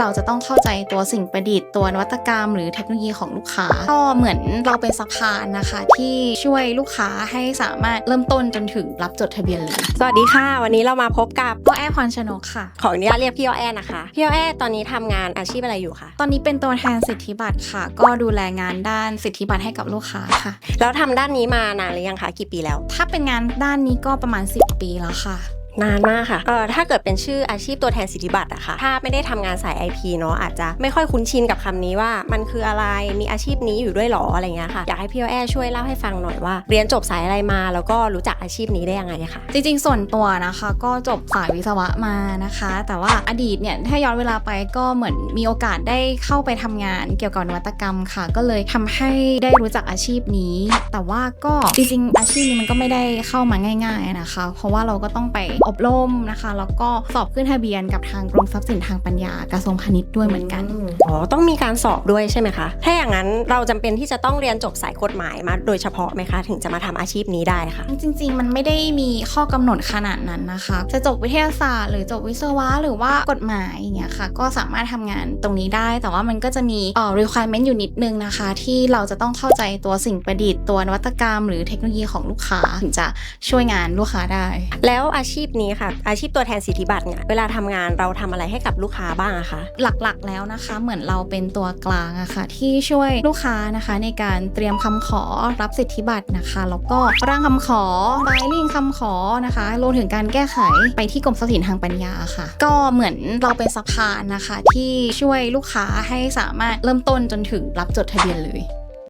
เราจะต้องเข้าใจตัวสิ่งประดิษฐ์ตัวนวัตกรรม หรือเทคโนโลยีของลูกค้า ก็เหมือนเราเป็นสะพานนะคะ ที่ช่วยลูกค้าให้สามารถเริ่มต้นจนถึงรับจดทะเบียนเลย สวัสดีค่ะ วันนี้เรามาพบกับก็แอร์พรชนกค่ะ ขออนุญาตเรียกพี่อ้อแอนะคะพี่อ้อแอตอนนี้ทำงานอาชีพอะไรอยู่คะตอนนี้เป็นตัวแทนสิทธิบัตรค่ะ ก็ดูแลงานด้านสิทธิบัตรให้กับลูกค้าค่ะ แล้วทำด้านนี้มานานหรือยังคะกี่ปีแล้ว ถ้าเป็นงานด้านนี้ก็ประมาณ 10 ปีแล้วค่ะ นานมากค่ะเออถ้าเกิดเป็นชื่ออาชีพตัวแทนสิทธิบัตรอะค่ะ ถ้าไม่ได้ทำงานสาย IP เนาะอาจจะไม่ค่อยคุ้นชินกับคำนี้ว่ามันคืออะไรมีอาชีพนี้อยู่ด้วยหรออะไรเงี้ยค่ะอยากให้พี่อ้อแอช่วยเล่าให้ฟังหน่อยว่า เรียนจบสายอะไรมา แล้วก็รู้จักอาชีพนี้ได้ยังไงค่ะจริงๆ ส่วนตัวนะคะ ก็จบสายวิศวะมานะคะ แต่ว่าอดีตเนี่ยถ้าย้อนเวลาไปก็เหมือนมีโอกาสได้เข้าไปทำงานเกี่ยวกับนวัตกรรมค่ะ ก็เลยทำให้ได้รู้จักอาชีพนี้ แต่ว่าก็จริงๆอาชีพนี้มันก็ไม่ได้เข้ามาง่าย ๆนะคะ เพราะว่าเราก็ต้องไปอบรมนะคะ แล้วก็สอบขึ้นทะเบียนกับทางกรมทรัพย์สินทางปัญญากระทรวงพาณิชย์ด้วยเหมือนกัน อ๋อ ต้องมีการสอบด้วยใช่ไหมคะ ถ้าอย่างนั้นเราจำเป็นที่จะต้องเรียนจบสายกฎหมายมาโดยเฉพาะไหมคะ ถึงจะมาทำอาชีพนี้ได้ค่ะจริง ๆ มันไม่ได้มีข้อกำหนดขนาดนั้นนะคะ จะจบวิทยาศาสตร์หรือจบวิศวะหรือว่ากฎหมายอย่างเงี้ยค่ะ ก็สามารถทำงานตรงนี้ได้ แต่ว่ามันก็จะมีเอ่อ requirement อยู่นิดนึงนะคะ ที่เราจะต้องเข้าใจตัวสิ่งประดิษฐ์ตัวนวัตกรรม หรือเทคโนโลยีของลูกค้าถึงจะช่วยงานลูกค้าได้ แล้วอาชีพนี้ค่ะ อาชีพตัวแทนสิทธิบัตรเนี่ยเวลาทำงานเราทำอะไรให้กับลูกค้าบ้างอะคะหลักๆแล้วนะคะ เหมือนเราเป็นตัวกลางอะค่ะ ที่ช่วยลูกค้านะคะ ในการเตรียมคำขอรับสิทธิบัตรนะคะ แล้วก็ร่างคำขอไฟลิ่งคำขอนะคะรวมถึงการแก้ไขไปที่กรมทรัพย์สินทางปัญญาค่ะ ก็เหมือนเราเป็นสะพานนะคะ ที่ช่วยลูกค้าให้สามารถเริ่มต้นจนถึงรับจดทะเบียนเลย